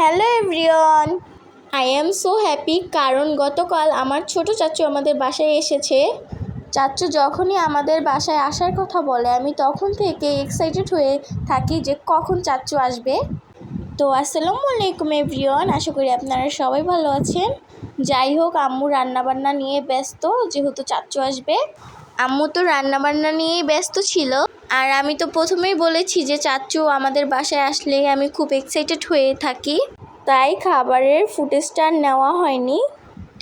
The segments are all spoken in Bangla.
Hello everyone. I am so happy কারণ গতকাল আমার ছোট চাচু আমাদের বাসায় এসেছে। চাচু যখনই আমাদের বাসায় আসার কথা বলে, আমি তখন থেকে এক্সাইটেড হয়ে থাকি যে কখন চাচু আসবে। তো আসসালামু আলাইকুম এভরিওয়ান, আশা করি আপনারা সবাই ভালো আছেন। যাই হোক, আম্মু রান্নাবান্না নিয়ে ব্যস্ত, যেহেতু চাচু আসবে। আম্মু তো রান্নাবান্না নিয়েই ব্যস্ত ছিল। আর আমি তো প্রথমেই বলেছি যে চাচু আমাদের বাসায় আসলে আমি খুব এক্সাইটেড হয়ে থাকি। তাই খাবারের ফুটেজটা নেওয়া হয়নি।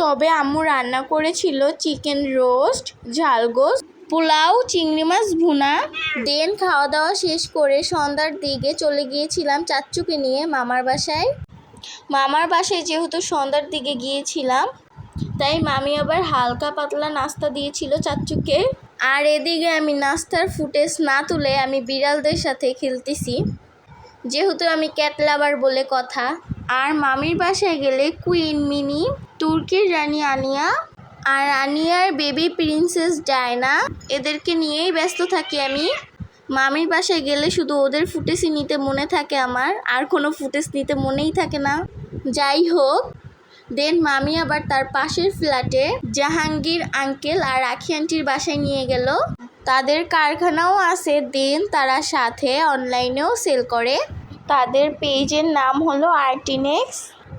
তবে আম্মু রান্না করেছিল চিকেন রোস্ট ঝালগোস পোলাও, চিংড়ি মাছ, ভুনা। দেন খাওয়া দাওয়া শেষ করে সন্ধ্যার দিকে চলে গিয়েছিলাম চাচ্চুকে নিয়ে মামার বাসায়। মামার বাসায় যেহেতু সন্ধ্যার দিকে গিয়েছিলাম তাই মামি আবার হালকা পাতলা নাস্তা দিয়েছিল চাচ্চুকে। আর এদিকে আমি নাস্তার ফুটেজ না তুলে আমি বিড়ালদের সাথে খেলতেছি। যেহেতু আমি ক্যাট লাভার বলে কথা। আর মামির বাসায় গেলে কুইন, মিনি তুর্কির রানী আনিয়া আর আনিয়ার বেবি প্রিন্সেস ডায়না, এদেরকে নিয়েই ব্যস্ত থাকি আমি। মামির বাসায় গেলে শুধু ওদের ফুটেজই নিতে মনে থাকে আমার, আর কোনো ফুটেজ নিতে মনেই থাকে না। যাই হোক দেন মামি আবার তার পাশের ফ্ল্যাটে জাহাঙ্গীর, আঙ্কেল আর রাখি আন্টির বাসায় নিয়ে গেল। তাদের কারখানাও আছে। দেন তারা সাথে অনলাইনেও সেল করে। তাদের পেজের নাম হলো আর্টিনেক্স।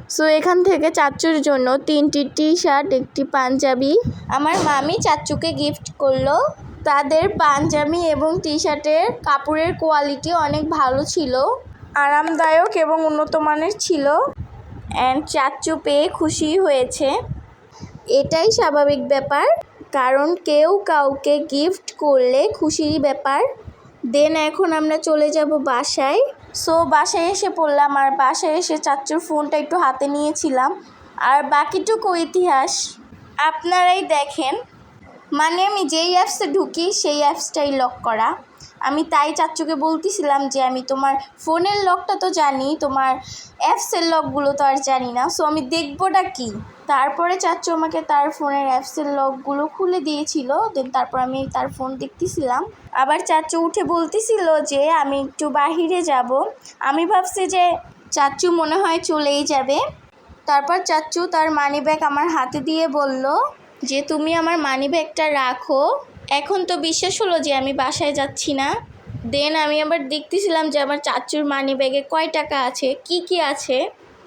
সো এখান থেকে চাচ্চুর জন্য তিনটি টি শার্ট একটি পাঞ্জাবি। আমার মামি চাচ্চুকে গিফট করল। তাদের পাঞ্জাবি এবং টি শার্টের কাপড়ের কোয়ালিটি অনেক ভালো ছিল। আরামদায়ক এবং উন্নত মানের ছিল। অ্যান্ড চাচ্চু পেয়ে খুশি হয়েছে। এটাই স্বাভাবিক ব্যাপার, কারণ কেউ কাউকে গিফট করলে খুশিরই ব্যাপার। দেন এখন আমরা চলে যাব বাসায়। সো বাসায় এসে পড়লাম আর বাসায় এসে চাচ্চুর ফোনটা একটু হাতে নিয়েছিলাম। আর বাকিটুকু ইতিহাস আপনারাই দেখেন। মানে আমি যেই অ্যাপসে ঢুকি, সেই অ্যাপসটাই লক করা। আমি তাই চাচ্চুকে বলতেছিলাম যে আমি তোমার ফোনের লকটা তো জানি, তোমার অ্যাপসের লকগুলো তো আর জানি না সো আমি দেখবোটা কি? তারপরে চাচ্চু আমাকে তার ফোনের অ্যাপসের লকগুলো খুলে দিয়েছিল দেন তারপর আমি তার ফোন দেখতেছিলাম। আবার চাচ্চু উঠে বলতেছিল যে আমি একটু বাহিরে যাব। আমি ভাবছি যে চাচ্চু মনে হয় চলেই যাবে। তারপর চাচ্চু তার মানি ব্যাগ আমার হাতে দিয়ে বলল যে, তুমি আমার মানি ব্যাগটা রাখো। এখন তো বিশ্বাস হলো যে আমি বাসায় যাচ্ছি না। দেন আমি আবার দেখতেছিলাম যে আমার চাচুর মানি ব্যাগে কয় টাকা আছে, কি কি আছে?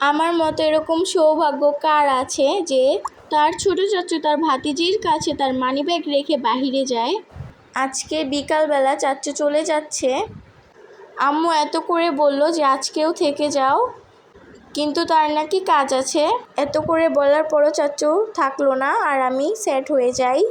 আমার মতো এরকম সৌভাগ্য কার আছে যে তার ছোট চাচু তার ভাতিজির কাছে তার মানি ব্যাগ রেখে বাহিরে যায়? আজকে বিকালবেলা চাচু চলে যাচ্ছে। আম্মু এত করে বলল যে আজকেও থেকে যাও। কিন্তু তার নাকি কাজ আছে। এত করে বলার পরও চাচু থাকল না আর আমি সেট হয়ে যাই।